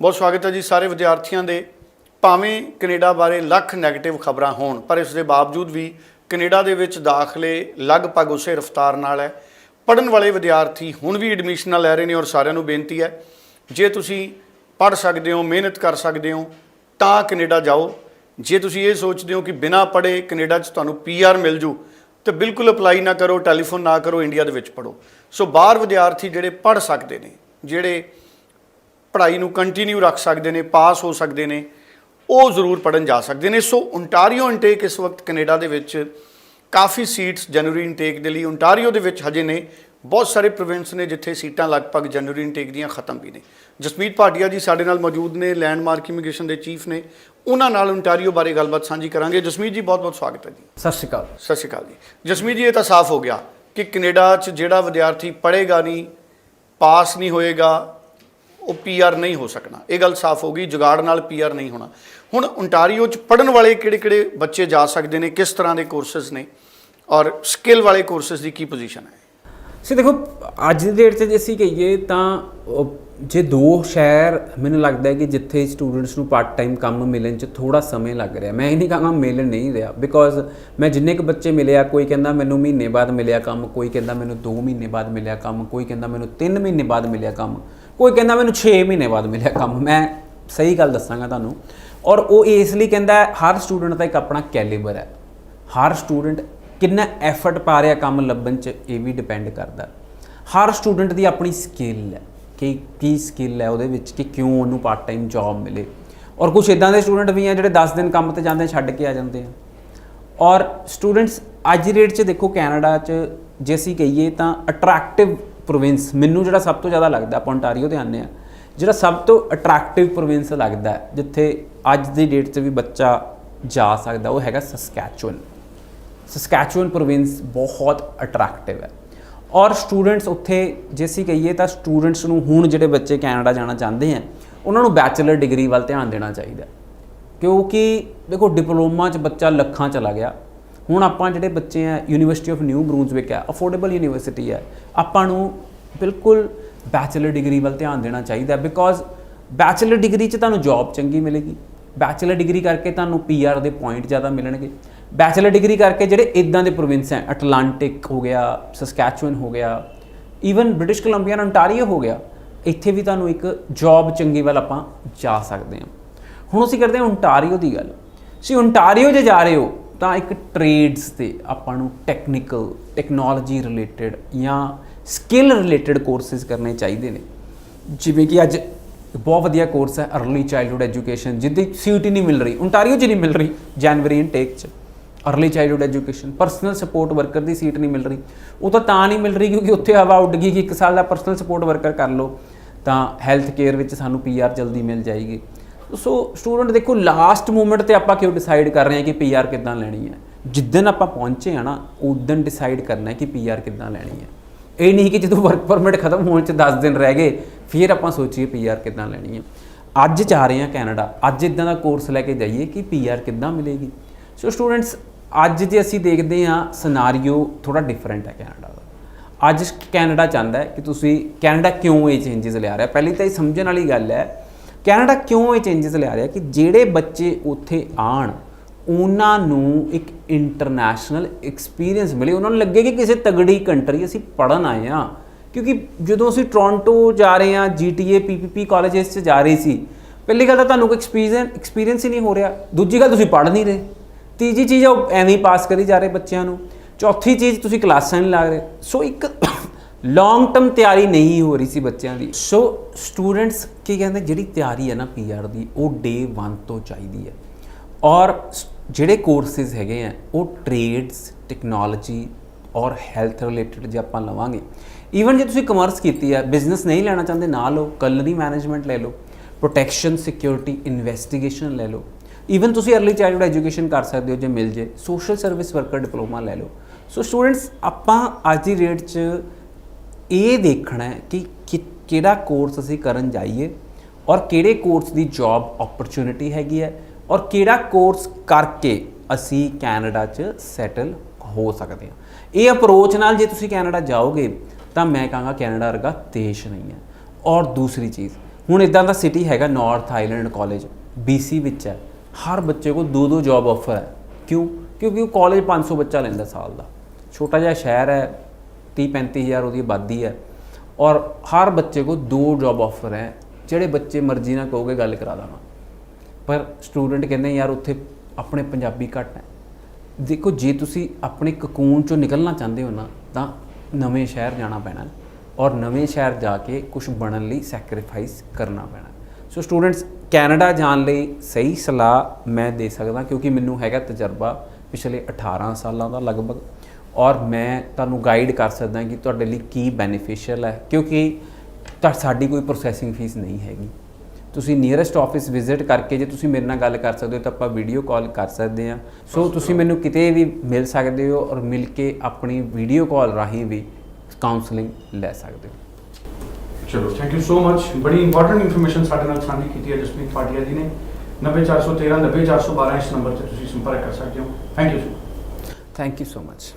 ਬਹੁਤ ਸਵਾਗਤ ਹੈ ਜੀ ਸਾਰੇ ਵਿਦਿਆਰਥੀਆਂ ਦੇ। ਭਾਵੇਂ ਕੈਨੇਡਾ ਬਾਰੇ ਲੱਖ ਨੈਗੇਟਿਵ ਖਬਰਾਂ ਹੋਣ, ਪਰ ਇਸ ਦੇ ਬਾਵਜੂਦ ਵੀ ਕੈਨੇਡਾ ਦੇ ਵਿੱਚ ਦਾਖਲੇ ਲਗਭਗ ਉਸੇ ਰਫ਼ਤਾਰ ਨਾਲ ਹੈ। ਪੜਨ ਵਾਲੇ ਵਿਦਿਆਰਥੀ ਹੁਣ ਵੀ ਐਡਮਿਸ਼ਨਾਂ ਲੈ ਰਹੇ ਨੇ ਔਰ ਸਾਰਿਆਂ ਨੂੰ ਬੇਨਤੀ ਹੈ, ਜੇ ਤੁਸੀਂ ਪੜ ਸਕਦੇ ਹੋ, ਮਿਹਨਤ ਕਰ ਸਕਦੇ ਹੋ, ਤਾਂ ਕੈਨੇਡਾ ਜਾਓ। ਜੇ ਤੁਸੀਂ ਇਹ ਸੋਚਦੇ ਹੋ ਕਿ ਬਿਨਾਂ ਪੜੇ ਕੈਨੇਡਾ 'ਚ ਤੁਹਾਨੂੰ ਪੀਆਰ ਮਿਲ ਜੂ, ਤੇ ਬਿਲਕੁਲ ਅਪਲਾਈ ਨਾ ਕਰੋ, ਟੈਲੀਫੋਨ ਨਾ ਕਰੋ, ਇੰਡੀਆ ਦੇ ਵਿੱਚ ਪੜੋ ਸੋ ਬਾਹਰ ਵਿਦਿਆਰਥੀ ਜਿਹੜੇ ਪੜ ਸਕਦੇ ਨੇ, ਜਿਹੜੇ ਪੜ੍ਹਾਈ ਨੂੰ ਕੰਟੀਨਿਊ ਰੱਖ ਸਕਦੇ ਨੇ ਪਾਸ ਹੋ ਸਕਦੇ ਨੇ ਉਹ ਜ਼ਰੂਰ ਪੜਨ ਜਾ ਸਕਦੇ ਨੇ। ਸੋ ਓਨਟਾਰੀਓ ਇਨਟੇਕ ਇਸ ਵਕਤ ਕੈਨੇਡਾ ਦੇ ਵਿੱਚ ਕਾਫੀ ਸੀਟਸ ਜਨਵਰੀ ਇਨਟੇਕ ਦੇ ਲਈ। ਓਨਟਾਰੀਓ ਦੇ ਵਿੱਚ ਹਜੇ ਨੇ ਬਹੁਤ ਸਾਰੇ ਪ੍ਰੋਵਿੰਸ ਨੇ ਜਿੱਥੇ ਸੀਟਾਂ ਲਗਭਗ ਜਨਵਰੀ ਇਨਟੇਕ ਦੀਆਂ ਖਤਮ ਵੀ ਨੇ। ਜਸਮੀਤ ਭਾਟੀਆ ਜੀ ਸਾਡੇ ਨਾਲ ਮੌਜੂਦ ਨੇ ਲੈਂਡਮਾਰਕ ਇਮੀਗ੍ਰੇਸ਼ਨ ਦੇ ਚੀਫ ਨੇ। ਉਹਨਾਂ ਨਾਲ ਓਨਟਾਰੀਓ ਬਾਰੇ ਗੱਲਬਾਤ ਸਾਂਝੀ ਕਰਾਂਗੇ। ਜਸਮੀਤ ਜੀ ਬਹੁਤ ਬਹੁਤ ਸਵਾਗਤ ਹੈ ਜੀ। ਸਤਿ ਸ਼੍ਰੀ ਅਕਾਲ। ਸਤਿ ਸ਼੍ਰੀ ਅਕਾਲ ਜੀ। ਜਸਮੀਤ ਜੀ ਇਹ ਤਾਂ ਸਾਫ਼ ਹੋ ਗਿਆ ਕਿ ਕੈਨੇਡਾ 'ਚ ਜਿਹੜਾ ਵਿਦਿਆਰਥੀ ਪੜ੍ਹੇਗਾ ਨਹੀਂ ਪਾਸ ਨਹੀਂ ਹੋਏਗਾ ਉਹ ਪੀਆਰ ਨਹੀਂ ਹੋ ਸਕਣਾ। ਇਹ ਗੱਲ ਸਾਫ਼ ਹੋ ਗਈ, ਜੁਗਾੜ ਨਾਲ ਪੀਆਰ ਨਹੀਂ ਹੋਣਾ। ਹੁਣ ਓਨਟਾਰੀਓ 'ਚ ਪੜਨ ਵਾਲੇ ਕਿਹੜੇ-ਕਿਹੜੇ ਬੱਚੇ ਜਾ ਸਕਦੇ ਨੇ, ਕਿਸ ਤਰ੍ਹਾਂ ਦੇ ਕੋਰਸਸ ਨੇ ਔਰ ਸਕਿੱਲ ਵਾਲੇ ਕੋਰਸਸ ਦੀ ਕੀ ਪੋਜੀਸ਼ਨ ਹੈ? ਸੋ ਦੇਖੋ, ਅੱਜ ਦੀ ਡੇਟ 'ਚ ਜੇ ਅਸੀਂ ਕਹੀਏ ਤਾਂ ਜੇ ਦੋ ਸ਼ਹਿਰ ਮੈਨੂੰ ਲੱਗਦਾ ਹੈ ਕਿ ਜਿੱਥੇ ਸਟੂਡੈਂਟਸ ਨੂੰ ਪਾਰਟ ਟਾਈਮ ਕੰਮ ਮਿਲਣ 'ਚ ਥੋੜਾ ਸਮੇਂ ਲੱਗ ਰਿਹਾ। ਮੈਂ ਇਹ ਨਹੀਂ ਕਹਾਂਗਾ ਮਿਲ ਨਹੀਂ ਰਿਹਾ ਬਿਕੋਜ਼ ਮੈਂ ਜਿੰਨੇ ਕੁ ਬੱਚੇ ਮਿਲਿਆ, ਕੋਈ ਕਹਿੰਦਾ ਮੈਨੂੰ ਮਹੀਨੇ ਬਾਅਦ ਮਿਲਿਆ ਕੰਮ, ਕੋਈ ਕਹਿੰਦਾ ਮੈਨੂੰ 2 ਮਹੀਨੇ ਬਾਅਦ ਮਿਲਿਆ ਕੰਮ, ਕੋਈ ਕਹਿੰਦਾ ਮੈਨੂੰ 3 ਮਹੀਨੇ ਬਾਅਦ ਮਿਲਿਆ ਕੰਮ ਕੋਈ ਕਹਿੰਦਾ ਮੈਨੂੰ 6 ਮਹੀਨੇ ਬਾਅਦ ਮਿਲਿਆ ਕੰਮ, ਮੈਂ ਸਹੀ ਗੱਲ ਦੱਸਾਂਗਾ ਤੁਹਾਨੂੰ। ਔਰ ਉਹ ਇਸ ਲਈ ਕਹਿੰਦਾ ਹਰ ਸਟੂਡੈਂਟ ਦਾ ਇੱਕ ਆਪਣਾ ਕੈਲੀਬਰ ਹੈ। ਹਰ ਸਟੂਡੈਂਟ ਕਿੰਨਾ ਐਫਰਟ ਪਾ ਰਿਹਾ ਕੰਮ ਲੱਭਣ 'ਚ, ਇਹ ਵੀ ਡਿਪੈਂਡ ਕਰਦਾ ਹਰ ਸਟੂਡੈਂਟ ਦੀ ਆਪਣੀ ਸਕਿੱਲ ਹੈ, ਕਿ ਕੀ ਸਕਿੱਲ ਹੈ ਉਹਦੇ ਵਿੱਚ, ਕਿ ਕਿਉਂ ਉਹਨੂੰ ਪਾਰਟ ਟਾਈਮ ਜੌਬ ਮਿਲੇ। ਔਰ ਕੁਝ ਇਦਾਂ ਦੇ ਸਟੂਡੈਂਟ ਵੀ ਆ ਜਿਹੜੇ 10 ਦਿਨ ਕੰਮ ਤੇ ਜਾਂਦੇ ਛੱਡ ਕੇ ਆ ਜਾਂਦੇ ਆ। ਔਰ ਸਟੂਡੈਂਟਸ ਅੱਜ ਦੀ ਡੇਟ 'ਚ ਦੇਖੋ, ਕੈਨੇਡਾ 'ਚ ਜੇ ਅਸੀਂ ਕਹੀਏ ਤਾਂ ਅਟਰੈਕਟਿਵ ਪ੍ਰੋਵਿੰਸ ਮੈਨੂੰ ਜਿਹੜਾ ਸਭ ਤੋਂ ਜ਼ਿਆਦਾ ਲੱਗਦਾ, ਆਪਾਂ ontario ਤੇ ਆਉਂਦੇ ਆ ਜਿਹੜਾ ਸਭ ਤੋਂ ਅਟਰੈਕਟਿਵ ਪ੍ਰੋਵਿੰਸ ਲੱਗਦਾ ਜਿੱਥੇ ਅੱਜ ਦੀ ਡੇਟ 'ਚ ਵੀ ਬੱਚਾ ਜਾ ਸਕਦਾ, ਉਹ ਹੈਗਾ ਸਸਕੈਚੁਅਨ ਸਸਕੈਚੁਅਨ ਪ੍ਰੋਵਿੰਸ ਬਹੁਤ ਅਟਰੈਕਟਿਵ ਹੈ। ਔਰ ਸਟੂਡੈਂਟਸ ਉੱਥੇ, ਜੇ ਅਸੀਂ ਕਹੀਏ ਤਾਂ ਸਟੂਡੈਂਟਸ ਨੂੰ ਹੁਣ ਜਿਹੜੇ ਬੱਚੇ ਕੈਨੇਡਾ ਜਾਣਾ ਚਾਹੁੰਦੇ ਆ ਉਹਨਾਂ ਨੂੰ ਬੈਚਲਰ ਡਿਗਰੀ ਵੱਲ ਧਿਆਨ ਦੇਣਾ ਚਾਹੀਦਾ ਕਿਉਂਕਿ ਦੇਖੋ ਡਿਪਲੋਮਾ 'ਚ ਬੱਚਾ ਲੱਖਾਂ ਚਲਾ ਗਿਆ। ਹੁਣ ਆਪਾਂ ਜਿਹੜੇ ਬੱਚੇ ਆ ਯੂਨੀਵਰਸਿਟੀ ਆਫ ਨਿਊ ਬਰੂਨਸਵਿਕ ਹੈ ਅਫੋਰਡੇਬਲ ਯੂਨੀਵਰਸਿਟੀ ਹੈ, ਆਪਾਂ ਨੂੰ ਬਿਲਕੁਲ ਬੈਚਲਰ ਡਿਗਰੀ ਵੱਲ ਧਿਆਨ ਦੇਣਾ ਚਾਹੀਦਾ ਬਿਕੋਜ਼ ਬੈਚਲਰ ਡਿਗਰੀ 'ਚ ਤੁਹਾਨੂੰ ਜੌਬ ਚੰਗੀ ਮਿਲੇਗੀ। ਬੈਚਲਰ ਡਿਗਰੀ ਕਰਕੇ ਤੁਹਾਨੂੰ ਪੀਆਰ ਦੇ ਪੁਆਇੰਟ ਜ਼ਿਆਦਾ ਮਿਲਣਗੇ। ਬੈਚਲਰ ਡਿਗਰੀ ਕਰਕੇ ਜਿਹੜੇ ਇਦਾਂ ਦੇ ਪ੍ਰੋਵਿੰਸ ਹੈ ਅਟਲਾਂਟਿਕ ਹੋ ਗਿਆ ਸਸਕੈਚੁਅਨ ਹੋ ਗਿਆ ਈਵਨ ਬ੍ਰਿਟਿਸ਼ ਕੋਲੰਬੀਆ ontario ਹੋ ਗਿਆ, ਇੱਥੇ ਵੀ ਤੁਹਾਨੂੰ ਇੱਕ ਜੌਬ ਚੰਗੀ ਵੱਲ ਆਪਾਂ ਜਾ ਸਕਦੇ ਹਾਂ। ਹੁਣ ਅਸੀਂ ਕਰਦੇ ਹਾਂ ਓਨਟਾਰੀਓ ਦੀ ਗੱਲ। ਸੀ ਓਨਟਾਰੀਓ ਜੇ ਜਾ ਰਹੇ ਹੋ ਤਾਂ ਇੱਕ ਟ੍ਰੇਡਸ ਤੇ ਆਪਾਂ ਨੂੰ ਟੈਕਨੀਕਲ ਟੈਕਨੋਲੋਜੀ ਰਿਲੇਟਡ ਜਾਂ ਸਕਿੱਲ ਰਿਲੇਟਡ ਕੋਰਸਸ ਕਰਨੇ ਚਾਹੀਦੇ ਨੇ। ਜਿਵੇਂ ਕਿ ਅੱਜ ਬਹੁਤ ਵਧੀਆ ਕੋਰਸ ਹੈ अर्ਲੀ ਚਾਈਲਡਹੂਡ ਐਜੂਕੇਸ਼ਨ ਜਿੱਦੀ ਸੀਟੀ ਨਹੀਂ ਮਿਲ ਰਹੀ ਓਨਟਾਰੀਓ 'ਚ ਨਹੀਂ ਮਿਲ ਰਹੀ ਜਨਵਰੀ ਇਨਟੇਕ 'ਚ। Early childhood education personal support worker ਦੀ ਸੀਟ ਨਹੀਂ ਮਿਲ ਰਹੀ। ਉਹ ਤਾਂ ਤਾਂ ਨਹੀਂ ਮਿਲ ਰਹੀ ਕਿਉਂਕਿ ਉੱਥੇ ਹਵਾ ਉੱਡ ਗਈ ਕਿ ਇੱਕ ਸਾਲ ਦਾ ਪਰਸਨਲ ਸਪੋਰਟ ਵਰਕਰ ਕਰ ਲਓ, ਤਾਂ ਹੈਲਥ ਕੇਅਰ ਵਿੱਚ ਸਾਨੂੰ ਪੀਆਰ ਜਲਦੀ ਮਿਲ ਜਾਏਗੀ। ਸੋ ਸਟੂਡੈਂਟ ਦੇਖੋ ਲਾਸਟ ਮੂਮੈਂਟ ਤੇ ਆਪਾਂ ਕਿਉਂ ਡਿਸਾਈਡ ਕਰ ਰਹੇ ਹਾਂ ਕਿ ਪੀਆਰ ਕਿੱਦਾਂ ਲੈਣੀ ਹੈ? ਜਿੱਦਨ ਆਪਾਂ ਪਹੁੰਚੇ ਆ ਨਾ, ਉਦੋਂ ਡਿਸਾਈਡ ਕਰਨਾ ਹੈ ਕਿ ਪੀਆਰ ਕਿੱਦਾਂ ਲੈਣੀ ਹੈ। ਇਹ ਨਹੀਂ ਕਿ ਜਦੋਂ ਵਰਕ ਪਰਮਿਟ ਖਤਮ ਹੋਣ ਚ 10 ਦਿਨ ਰਹਿ ਗਏ, ਫਿਰ ਆਪਾਂ ਸੋਚੀਏ ਪੀਆਰ ਕਿੱਦਾਂ ਲੈਣੀ ਹੈ। ਅੱਜ ਜਾ ਰਹੇ ਹਾਂ ਕੈਨੇਡਾ ਅੱਜ ਇਦਾਂ ਦਾ ਕੋਰਸ ਲੈ ਕੇ ਜਾਈਏ ਕਿ ਪੀਆਰ ਕਿੱਦਾਂ ਮਿਲੇਗੀ। ਸੋ ਸਟੂਡੈਂਟਸ ਅੱਜ ਜੇ ਅਸੀਂ ਦੇਖਦੇ ਹਾਂ ਸਿਨਾਰੀਓ ਥੋੜਾ ਡਿਫਰੈਂਟ ਹੈ ਕੈਨੇਡਾ ਦਾ। ਅੱਜ ਕੈਨੇਡਾ ਚਾਹੁੰਦਾ ਹੈ ਕਿ ਤੁਸੀਂ ਕੈਨੇਡਾ ਕਿਉਂ ਇਹ ਚੇਂਜਸ ਲਿਆ ਰਿਹਾ? ਪਹਿਲੀ ਤਾਂ ਇਹ ਸਮਝਣ ਵਾਲੀ ਗੱਲ ਹੈ ਕੈਨੇਡਾ ਕਿਉਂ ਇਹ ਚੇਂਜਸ ਲਿਆ ਰਿਹਾ ਕਿ ਜਿਹੜੇ ਬੱਚੇ ਉੱਥੇ ਆਣ ਉਹਨਾਂ ਨੂੰ ਇੱਕ ਇੰਟਰਨੈਸ਼ਨਲ ਐਕਸਪੀਰੀਅੰਸ ਮਿਲੇ। ਉਹਨਾਂ ਨੂੰ ਲੱਗੇ ਕਿ ਕਿਸੇ ਤਗੜੀ ਕੰਟਰੀ ਅਸੀਂ ਪੜਨ ਆਏ ਆ ਕਿਉਂਕਿ ਜਦੋਂ ਅਸੀਂ ਟੋਰਾਂਟੋ ਜਾ ਰਹੇ ਆ ਜੀਟੀਏ ਪੀਪੀਪੀ ਕਾਲਜਸ 'ਚ ਜਾ ਰਹੇ ਸੀ, ਪਹਿਲੀ ਗੱਲ ਤਾਂ ਤੁਹਾਨੂੰ ਕੋਈ ਐਕਸਪੀਰੀਅੰਸ ਐਕਸਪੀਰੀਅੰਸ ਹੀ ਨਹੀਂ ਹੋ ਰਿਹਾ। ਦੂਜੀ ਗੱਲ, ਤੁਸੀਂ ਪੜ ਨਹੀਂ ਰਹੇ। ਤੀਜੀ ਚੀਜ਼ ਆ, ਉਹ ਐਵੇਂ ਹੀ ਪਾਸ ਕਰੀ ਜਾ ਰਹੇ ਬੱਚਿਆਂ ਨੂੰ। ਚੌਥੀ ਚੀਜ਼, ਤੁਸੀਂ ਕਲਾਸਾਂ ਨਹੀਂ ਲੱਗ ਰਹੇ। ਸੋ ਇੱਕ ਲੌਂਗ ਟਰਮ ਤਿਆਰੀ ਨਹੀਂ ਹੋ ਰਹੀ ਸੀ ਬੱਚਿਆਂ ਦੀ। ਸੋ ਸਟੂਡੈਂਟਸ ਕੀ ਕਹਿੰਦੇ, ਜਿਹੜੀ ਤਿਆਰੀ ਹੈ ਨਾ ਪੀਆਰ ਦੀ, ਉਹ ਡੇ 1 ਤੋਂ ਚਾਹੀਦੀ ਹੈ। ਔਰ ਜਿਹੜੇ ਕੋਰਸਿਸ ਹੈਗੇ ਆ, ਉਹ ਟ੍ਰੇਡਸ ਟੈਕਨੋਲੋਜੀ ਔਰ ਹੈਲਥ ਰਿਲੇਟਡ ਜੇ ਆਪਾਂ ਲਵਾਂਗੇ। ਈਵਨ ਜੇ ਤੁਸੀਂ ਕਮਰਸ ਕੀਤੀ ਆ ਬਿਜ਼ਨਸ ਨਹੀਂ ਲੈਣਾ ਚਾਹੁੰਦੇ, ਨਾ ਲਓ ਕਲਰੀ ਮੈਨੇਜਮੈਂਟ ਲੈ ਲਓ ਪ੍ਰੋਟੈਕਸ਼ਨ ਸਿਕਿਉਰਿਟੀ ਇਨਵੈਸਟੀਗੇਸ਼ਨ ਲੈ ਲਓ। ਈਵਨ ਤੁਸੀਂ अर्ਲੀ ਚਾਈਲਡ ਐਜੂਕੇਸ਼ਨ ਕਰ ਸਕਦੇ ਹੋ ਜੇ ਮਿਲ ਜੇ ਸੋਸ਼ਲ ਸਰਵਿਸ ਵਰਕਰ ਡਿਪਲੋਮਾ ਲੈ ਲਓ। ਸੋ ਸਟੂਡੈਂਟਸ ਆਪਾਂ ਅੱਜ ਦੀ ਰੇਟ 'ਚ ਇਹ ਦੇਖਣਾ ਹੈ ਕਿ ਕਿਹੜਾ ਕੋਰਸ ਅਸੀਂ ਕਰਨ ਜਾਈਏ ਔਰ ਕਿਹੜੇ ਕੋਰਸ ਦੀ ਜੌਬ ਓਪਰਚ्युनिटी ਹੈਗੀ ਹੈ ਔਰ ਕਿਹੜਾ ਕੋਰਸ ਕਰਕੇ ਅਸੀਂ ਕੈਨੇਡਾ 'ਚ ਸੈਟਲ ਹੋ ਸਕਦੇ ਹਾਂ? ਇਹ ਅਪਰੋਚ ਨਾਲ ਜੇ ਤੁਸੀਂ ਕੈਨੇਡਾ ਜਾਓਗੇ, ਤਾਂ ਮੈਂ ਕਹਾਂਗਾ ਕੈਨੇਡਾ ਵਰਗਾ ਦੇਸ਼ ਨਹੀਂ ਹੈ। ਔਰ ਦੂਸਰੀ ਚੀਜ਼, ਹੁਣ ਇਦਾਂ ਦਾ ਸਿਟੀ ਹੈਗਾ ਨਾਰਥ ਆਈਲੈਂਡ ਕਾਲਜ BC ਵਿੱਚ ਹੈ। ਹਰ ਬੱਚੇ ਕੋਲ ਦੋ ਦੋ ਜੌਬ ਆਫਰ ਹੈ। ਕਿਉਂ? ਕਿਉਂਕਿ ਉਹ ਕਾਲਜ 500 ਬੱਚਾ ਲੈਂਦਾ ਸਾਲ ਦਾ। ਛੋਟਾ ਜਿਹਾ ਸ਼ਹਿਰ ਹੈ 30 35000 ਉਹਦੀ ਆਬਾਦੀ ਹੈ। ਔਰ ਹਰ ਬੱਚੇ ਕੋਲ ਦੋ ਜੌਬ ਆਫਰ ਹੈ, ਜਿਹੜੇ ਬੱਚੇ ਮਰਜ਼ੀ ਨਾਲ ਕਹੋਗੇ, ਗੱਲ ਕਰਾ ਦਾਂਗਾ। ਪਰ ਸਟੂਡੈਂਟ ਕਹਿੰਦੇ ਯਾਰ ਉੱਥੇ ਆਪਣੇ ਪੰਜਾਬੀ ਘੱਟ ਹੈ। ਦੇਖੋ, ਜੇ ਤੁਸੀਂ ਆਪਣੇ ਕਕੂਨ ਚੋਂ ਨਿਕਲਣਾ ਚਾਹੁੰਦੇ ਹੋ ਨਾ, ਤਾਂ ਨਵੇਂ ਸ਼ਹਿਰ ਜਾਣਾ ਪੈਣਾ ਔਰ ਨਵੇਂ ਸ਼ਹਿਰ ਜਾ ਕੇ ਕੁਝ ਬਣਨ ਲਈ ਸੈਕਰੀਫਾਈਸ ਕਰਨਾ ਪੈਣਾ ਸੋ ਸਟੂਡੈਂਟਸ ਕੈਨੇਡਾ ਜਾਣ ਲਈ ਸਹੀ ਸਲਾਹ ਮੈਂ ਦੇ ਸਕਦਾ ਕਿਉਂਕਿ ਮੈਨੂੰ ਹੈਗਾ ਤਜਰਬਾ ਪਿਛਲੇ 18 ਸਾਲਾਂ ਦਾ ਲਗਭਗ ਔਰ ਮੈਂ ਤੁਹਾਨੂੰ ਗਾਈਡ ਕਰ ਸਕਦਾ ਕਿ ਤੁਹਾਡੇ ਲਈ ਕੀ ਬੈਨੀਫੀਸ਼ੀਅਲ ਹੈ ਕਿਉਂਕਿ ਤਾਂ ਸਾਡੀ ਕੋਈ ਪ੍ਰੋਸੈਸਿੰਗ ਫੀਸ ਨਹੀਂ ਹੈਗੀ। ਤੁਸੀਂ ਨੀਅਰੈਸਟ ਆਫਿਸ ਵਿਜ਼ਿਟ ਕਰਕੇ ਜੇ ਤੁਸੀਂ ਮੇਰੇ ਨਾਲ ਗੱਲ ਕਰ ਸਕਦੇ ਹੋ ਤਾਂ ਆਪਾਂ ਵੀਡੀਓ ਕਾਲ ਕਰ ਸਕਦੇ ਹਾਂ। ਸੋ ਤੁਸੀਂ ਮੈਨੂੰ ਕਿਤੇ ਵੀ ਮਿਲ ਸਕਦੇ ਹੋ ਔਰ ਮਿਲ ਕੇ ਆਪਣੀ ਵੀਡੀਓ ਕਾਲ ਰਾਹੀਂ ਵੀ ਕਾਉਂਸਲਿੰਗ ਲੈ ਸਕਦੇ ਹੋ। ਚਲੋ ਥੈਂਕ ਯੂ ਸੋ ਮਚ ਬੜੀ ਇੰਪੋਰਟੈਂਟ ਇਨਫੋਰਮੇਸ਼ਨ ਸਾਡੇ ਨਾਲ ਸਾਂਝੀ ਕੀਤੀ ਹੈ ਜਸਮੀਤ ਪਾਟਿਆ ਜੀ ਨੇ। 90413 90412 ਇਸ ਨੰਬਰ ਤੇ ਤੁਸੀਂ ਸੰਪਰਕ ਕਰ ਸਕਦੇ ਹੋ। Thank you thank you so much